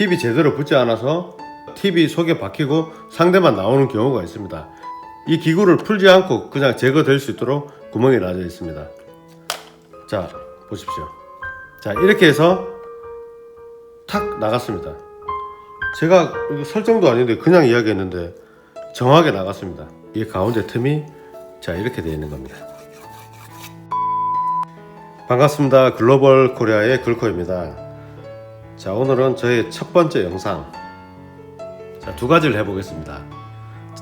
팁이 제대로 붙지 않아서 팁이 속에 박히고 상대만 나오는 경우가 있습니다. 이 기구를 풀지 않고 그냥 제거될 수 있도록 구멍이 나져 있습니다. 자, 보십시오. 자, 이렇게 해서 탁 나갔습니다. 제가 설정도 아닌데 그냥 이야기했는데 정확하게 나갔습니다. 이 가운데 틈이 자 이렇게 되어 있는 겁니다. 반갑습니다. 글로벌 코리아의 글코입니다. 자 오늘은 저의 첫 번째 영상 자, 두 가지를 해보겠습니다.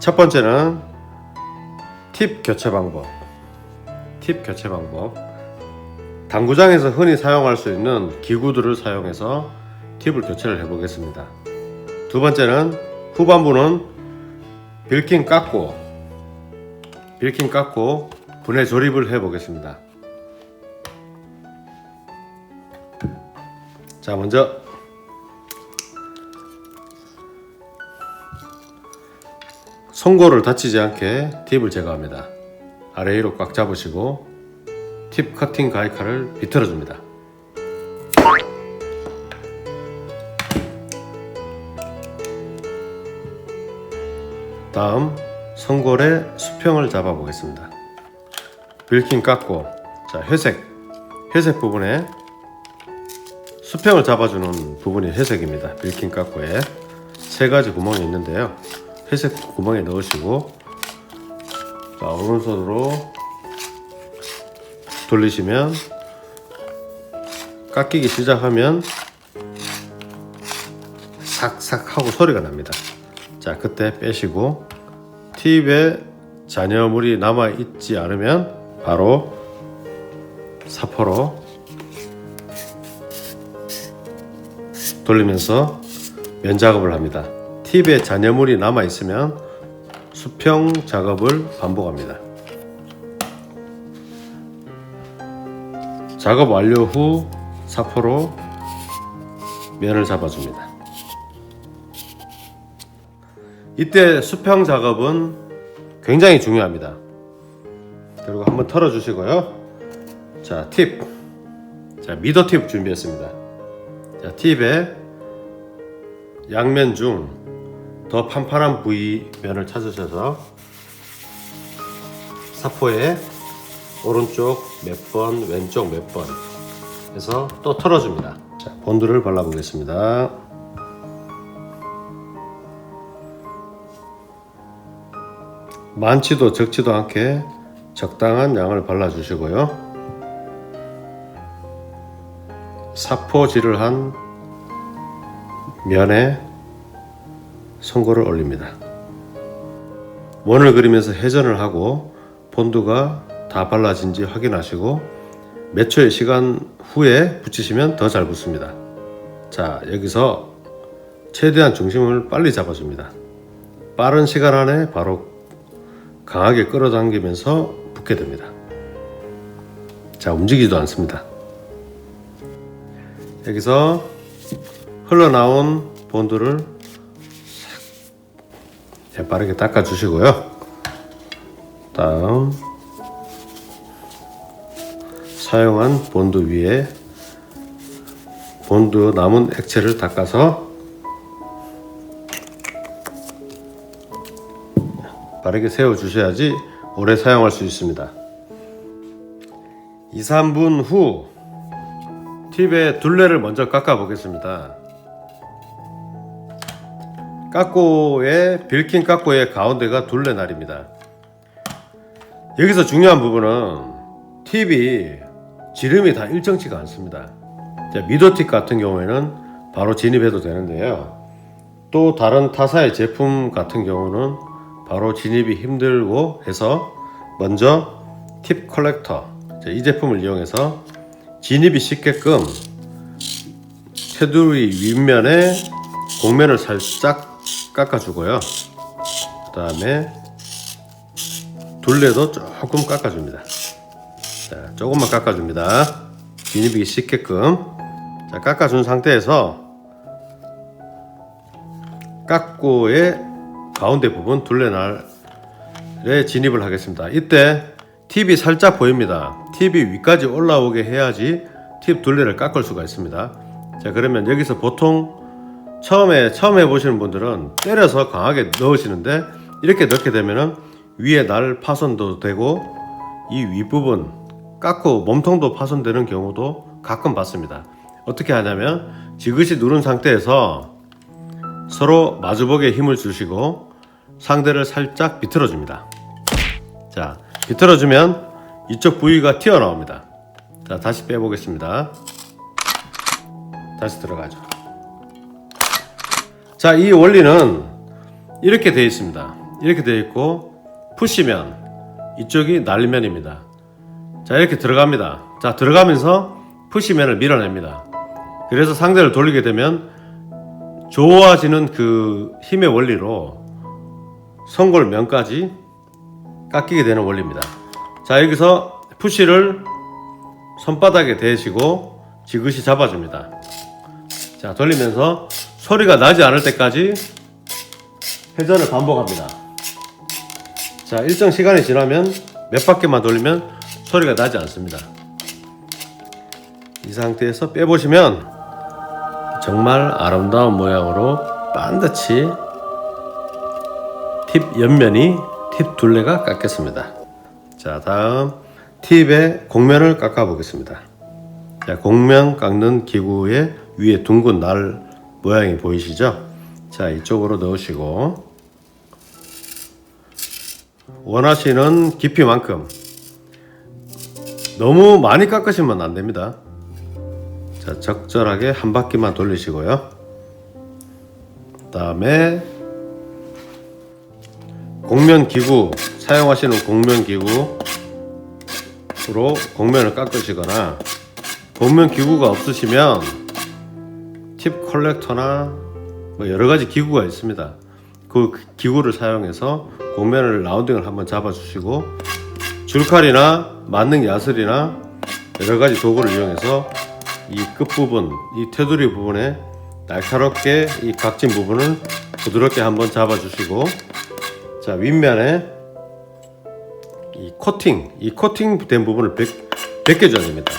첫 번째는 팁 교체 방법. 팁 교체 방법. 당구장에서 흔히 사용할 수 있는 기구들을 사용해서 팁을 교체를 해보겠습니다. 두 번째는 후반부는 빌킹 깎고 빌킹 깎고 분해 조립을 해보겠습니다. 자 먼저 송골을 다치지 않게 팁을 제거합니다. 아래 위로 꽉 잡으시고 팁 커팅 가위칼을 비틀어 줍니다. 다음 송골의 수평을 잡아 보겠습니다. 빌킹 깎고 자 회색 회색 부분에 수평을 잡아주는 부분이 회색입니다. 빌킹 깎고에 세 가지 구멍이 있는데요. 회색 구멍에 넣으시고 자 오른손으로 돌리시면 깎이기 시작하면 삭삭 하고 소리가 납니다. 자 그때 빼시고 팁에 잔여물이 남아 있지 않으면 바로 사포로 돌리면서 면 작업을 합니다. 팁에 잔여물이 남아 있으면 수평 작업을 반복합니다. 작업 완료 후 사포로 면을 잡아줍니다. 이때 수평 작업은 굉장히 중요합니다. 그리고 한번 털어 주시고요. 자, 팁. 자, 미더 팁 준비했습니다. 자, 팁에 양면 중 더 판판한 부위 면을 찾으셔서 사포에 오른쪽 몇 번, 왼쪽 몇 번 해서 또 털어줍니다. 자, 본드를 발라보겠습니다. 많지도 적지도 않게 적당한 양을 발라주시고요. 사포질을 한 면에 송골을 올립니다. 원을 그리면서 회전을 하고 본드가 다 발라진지 확인하시고 몇 초의 시간 후에 붙이시면 더 잘 붙습니다. 자, 여기서 최대한 중심을 빨리 잡아줍니다. 빠른 시간 안에 바로 강하게 끌어당기면서 붙게 됩니다. 자, 움직이지도 않습니다. 여기서 흘러나온 본드를 싹 빠르게 닦아주시고요. 다음 사용한 본드 위에 본드 남은 액체를 닦아서 바르게 세워 주셔야지 오래 사용할 수 있습니다. 2, 3분 후 팁의 둘레를 먼저 깎아 보겠습니다. 깎고의 빌킨 깎고의 가운데가 둘레 날입니다. 여기서 중요한 부분은 팁이 지름이 다 일정치가 않습니다. 자, 미도 팁 같은 경우에는 바로 진입해도 되는데요. 또 다른 타사의 제품 같은 경우는 바로 진입이 힘들고 해서 먼저 팁 컬렉터 자, 이 제품을 이용해서 진입이 쉽게끔 테두리 윗면에 곡면을 살짝 깎아주고요. 그 다음에 둘레도 조금 깎아줍니다. 자, 조금만 깎아줍니다. 진입이 쉽게끔. 자, 깎아준 상태에서 깎고의 가운데 부분 둘레날에 진입을 하겠습니다. 이때 팁이 살짝 보입니다. 팁이 위까지 올라오게 해야지 팁 둘레를 깎을 수가 있습니다. 자, 그러면 여기서 보통 처음에 처음 해보시는 분들은 때려서 강하게 넣으시는데 이렇게 넣게 되면은 위에 날 파손도 되고 이 윗부분 깎고 몸통도 파손되는 경우도 가끔 봤습니다. 어떻게 하냐면 지그시 누른 상태에서 서로 마주보게 힘을 주시고 상대를 살짝 비틀어 줍니다. 자, 비틀어 주면 이쪽 부위가 튀어나옵니다. 자, 다시 빼보겠습니다. 다시 들어가죠. 자, 이 원리는 이렇게 되어 있습니다. 이렇게 되어 있고 푸시면 이쪽이 날면입니다. 자, 이렇게 들어갑니다. 자, 들어가면서 푸시면을 밀어냅니다. 그래서 상대를 돌리게 되면 좋아지는 그 힘의 원리로 성골 면까지 깎이게 되는 원리입니다. 자, 여기서 푸시를 손바닥에 대시고 지그시 잡아줍니다. 자, 돌리면서 소리가 나지 않을 때까지 회전을 반복합니다. 자, 일정 시간이 지나면 몇 바퀴만 돌리면 소리가 나지 않습니다. 이 상태에서 빼보시면 정말 아름다운 모양으로 반듯이 팁 옆면이 팁 둘레가 깎였습니다. 자, 다음 팁의 곡면을 깎아 보겠습니다. 자, 곡면 깎는 기구의 위에 둥근 날 모양이 보이시죠? 자, 이쪽으로 넣으시고 원하시는 깊이만큼 너무 많이 깎으시면 안 됩니다. 자, 적절하게 한 바퀴만 돌리시고요. 그다음에 곡면 기구 사용하시는 곡면 기구로 곡면을 깎으시거나 곡면 기구가 없으시면 팁 컬렉터나 뭐 여러 가지 기구가 있습니다. 그 기구를 사용해서 곡면을 라운딩을 한번 잡아주시고 줄칼이나 만능 야슬이나 여러 가지 도구를 이용해서 이 끝부분, 이 테두리 부분에 날카롭게 이 각진 부분을 부드럽게 한번 잡아주시고 자 윗면에 이 코팅, 이 코팅 된 부분을 벗, 벗겨줘야 됩니다.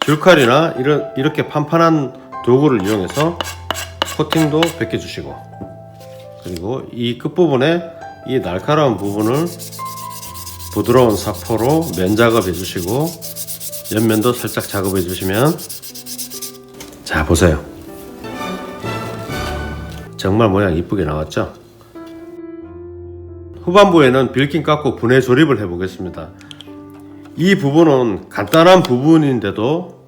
줄칼이나 이런 이렇게 판판한 도구를 이용해서 코팅도 벗겨주시고 그리고 이 끝부분에 이 날카로운 부분을 부드러운 사포로 면 작업해 주시고 옆면도 살짝 작업해 주시면 자 보세요. 정말 모양 이쁘게 나왔죠? 후반부에는 빌kin 깎고 분해 조립을 해 보겠습니다. 이 부분은 간단한 부분인데도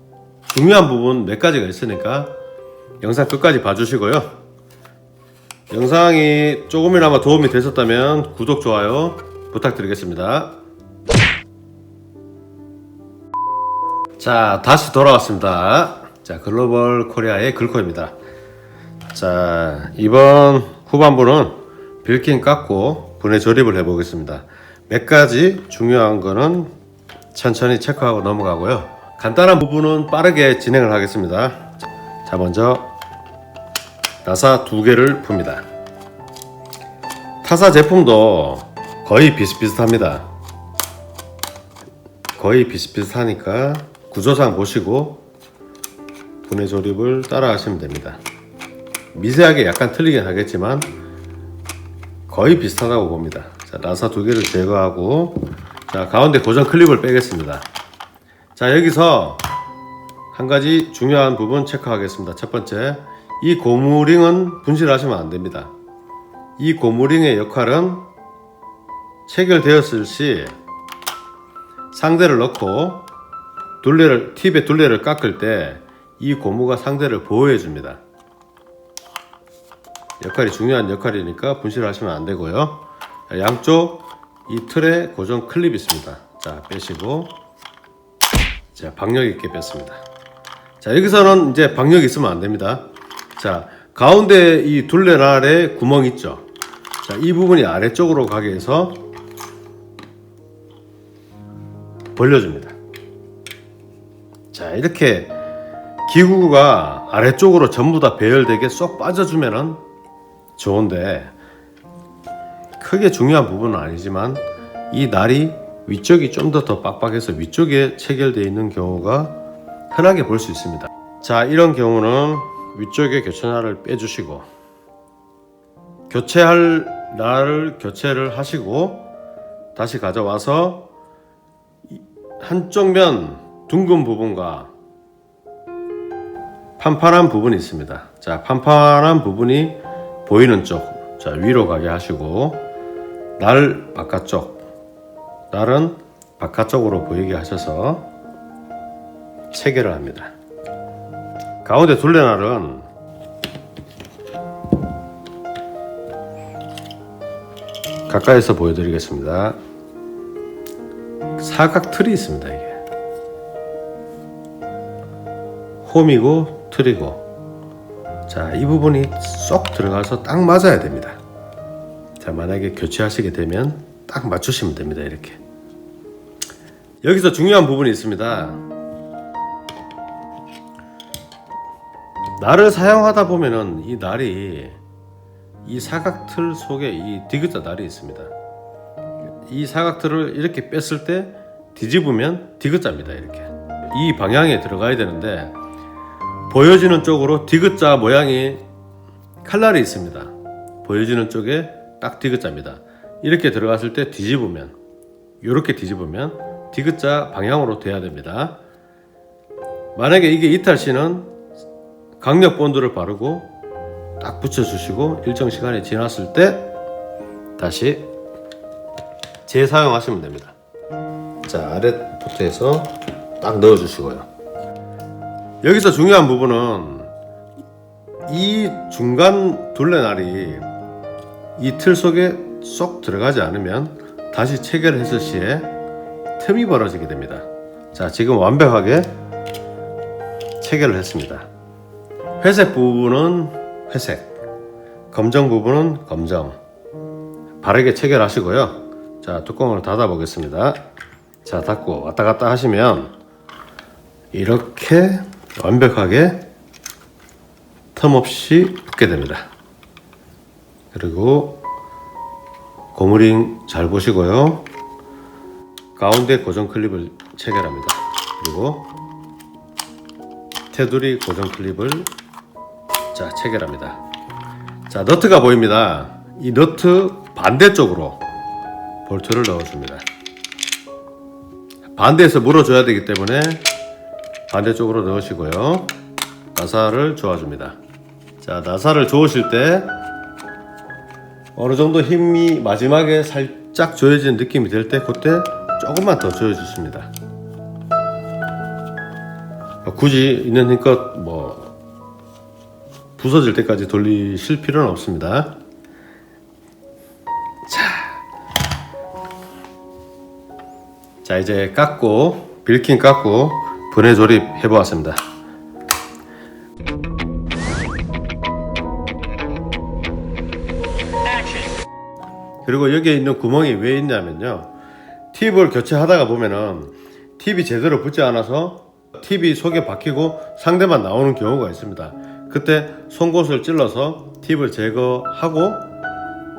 중요한 부분 몇 가지가 있으니까 영상 끝까지 봐주시고요 영상이 조금이나마 도움이 되셨다면 구독 좋아요 부탁드리겠습니다 자, 다시 돌아왔습니다. 자, 글로벌 코리아의 글코입니다. 자, 이번 후반부는 빌킨 깎고 분해 조립을 해보겠습니다. 몇 가지 중요한 거는 천천히 체크하고 넘어가고요. 간단한 부분은 빠르게 진행을 하겠습니다. 자, 먼저 나사 두 개를 풉니다. 타사 제품도 거의 비슷비슷합니다. 거의 비슷비슷하니까 구조상 보시고 분해 조립을 따라 하시면 됩니다. 미세하게 약간 틀리긴 하겠지만 거의 비슷하다고 봅니다. 자, 나사 두 개를 제거하고 자, 가운데 고정 클립을 빼겠습니다. 자, 여기서 한 가지 중요한 부분 체크하겠습니다. 첫 번째, 이 고무링은 분실하시면 안 됩니다. 이 고무링의 역할은 체결되었을 시 상대를 넣고 둘레를 팁의 둘레를 깎을 때 이 고무가 상대를 보호해 줍니다. 역할이 중요한 역할이니까 분실하시면 안 되고요. 자, 양쪽 이 틀에 고정 클립 있습니다. 자 빼시고 자 박력 있게 뺐습니다. 자 여기서는 이제 박력 있으면 안 됩니다. 자 가운데 이 둘레 날에 구멍 있죠. 자 이 부분이 아래쪽으로 가게 해서 벌려줍니다. 자 이렇게 기구가 아래쪽으로 전부 다 배열되게 쏙 빠져주면은 좋은데 크게 중요한 부분은 아니지만 이 날이 위쪽이 좀 더 더 빡빡해서 위쪽에 체결되어 있는 경우가 흔하게 볼 수 있습니다. 자 이런 경우는 위쪽에 교체날을 빼주시고 교체할 날을 교체를 하시고 다시 가져와서 이- 한쪽 면 둥근 부분과 판판한 부분이 있습니다. 자, 판판한 부분이 보이는 쪽, 자 위로 가게 하시고 날 바깥쪽, 날은 바깥쪽으로 보이게 하셔서 체결을 합니다. 가운데 둘레날은 가까이서 보여드리겠습니다. 사각 틀이 있습니다. 이게 홈이고 틀이고 자, 이 부분이 쏙 들어가서 딱 맞아야 됩니다. 자, 만약에 교체하시게 되면 딱 맞추시면 됩니다. 이렇게. 여기서 중요한 부분이 있습니다. 날을 사용하다 보면은 이 날이 이 사각틀 속에 이 디귿자 날이 있습니다. 이 사각틀을 이렇게 뺐을 때 뒤집으면 디귿자입니다. 이렇게. 이 방향에 들어가야 되는데 보여지는 쪽으로 디귿자 모양이 칼날이 있습니다. 보여지는 쪽에 딱 디귿자입니다. 이렇게 들어갔을 때 뒤집으면 이렇게 뒤집으면 디귿자 방향으로 돼야 됩니다. 만약에 이게 이탈시는 강력 본드를 바르고 딱 붙여주시고 일정 시간이 지났을 때 다시 재사용하시면 됩니다. 자 아래부터 해서 딱 넣어주시고요. 여기서 중요한 부분은 이 중간 둘레날이 이 틀 속에 쏙 들어가지 않으면 다시 체결했을 시에 틈이 벌어지게 됩니다. 자, 지금 완벽하게 체결을 했습니다. 회색 부분은 회색, 검정 부분은 검정. 바르게 체결하시고요. 자, 뚜껑을 닫아 보겠습니다. 자, 닫고 왔다 갔다 하시면 이렇게 완벽하게 틈 없이 붙게 됩니다. 그리고 고무링 잘 보시고요. 가운데 고정 클립을 체결합니다. 그리고 테두리 고정 클립을 자 체결합니다. 자 너트가 보입니다. 이 너트 반대쪽으로 볼트를 넣어줍니다. 반대에서 물어줘야 되기 때문에 반대쪽으로 넣으시고요. 나사를 조아줍니다. 자 나사를 조으실 때 어느 정도 힘이 마지막에 살짝 조여진 느낌이 될때 그때 조금만 더 조여주십니다. 굳이 있는 힘껏 뭐 부서질 때까지 돌리실 필요는 없습니다. 자, 자 이제 깎고 빌킨 깎고 분해 조립 해보았습니다. 그리고 여기에 있는 구멍이 왜 있냐면요. 팁을 교체하다가 보면은 팁이 제대로 붙지 않아서 팁이 속에 박히고 상대만 나오는 경우가 있습니다. 그때 송곳을 찔러서 팁을 제거하고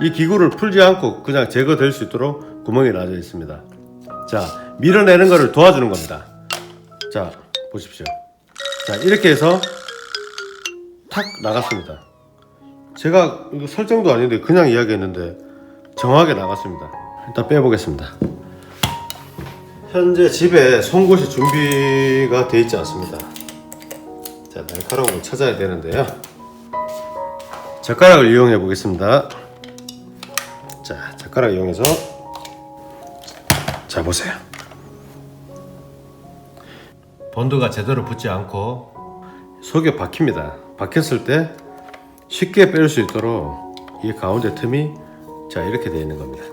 이 기구를 풀지 않고 그냥 제거될 수 있도록 구멍이 나져 있습니다. 자, 밀어내는 것을 도와주는 겁니다. 자, 보십시오. 자, 이렇게 해서 탁 나갔습니다. 제가 설정도 아닌데 그냥 이야기했는데 정확하게 나갔습니다. 일단 빼보겠습니다. 현재 집에 송곳이 준비가 되어 있지 않습니다. 자, 날카로운 걸 찾아야 되는데요. 젓가락을 이용해 보겠습니다. 자, 젓가락 이용해서 자 보세요. 본드가 제대로 붙지 않고 속에 박힙니다. 박혔을 때 쉽게 뺄 수 있도록 이 가운데 틈이 자 이렇게 되어 있는 겁니다.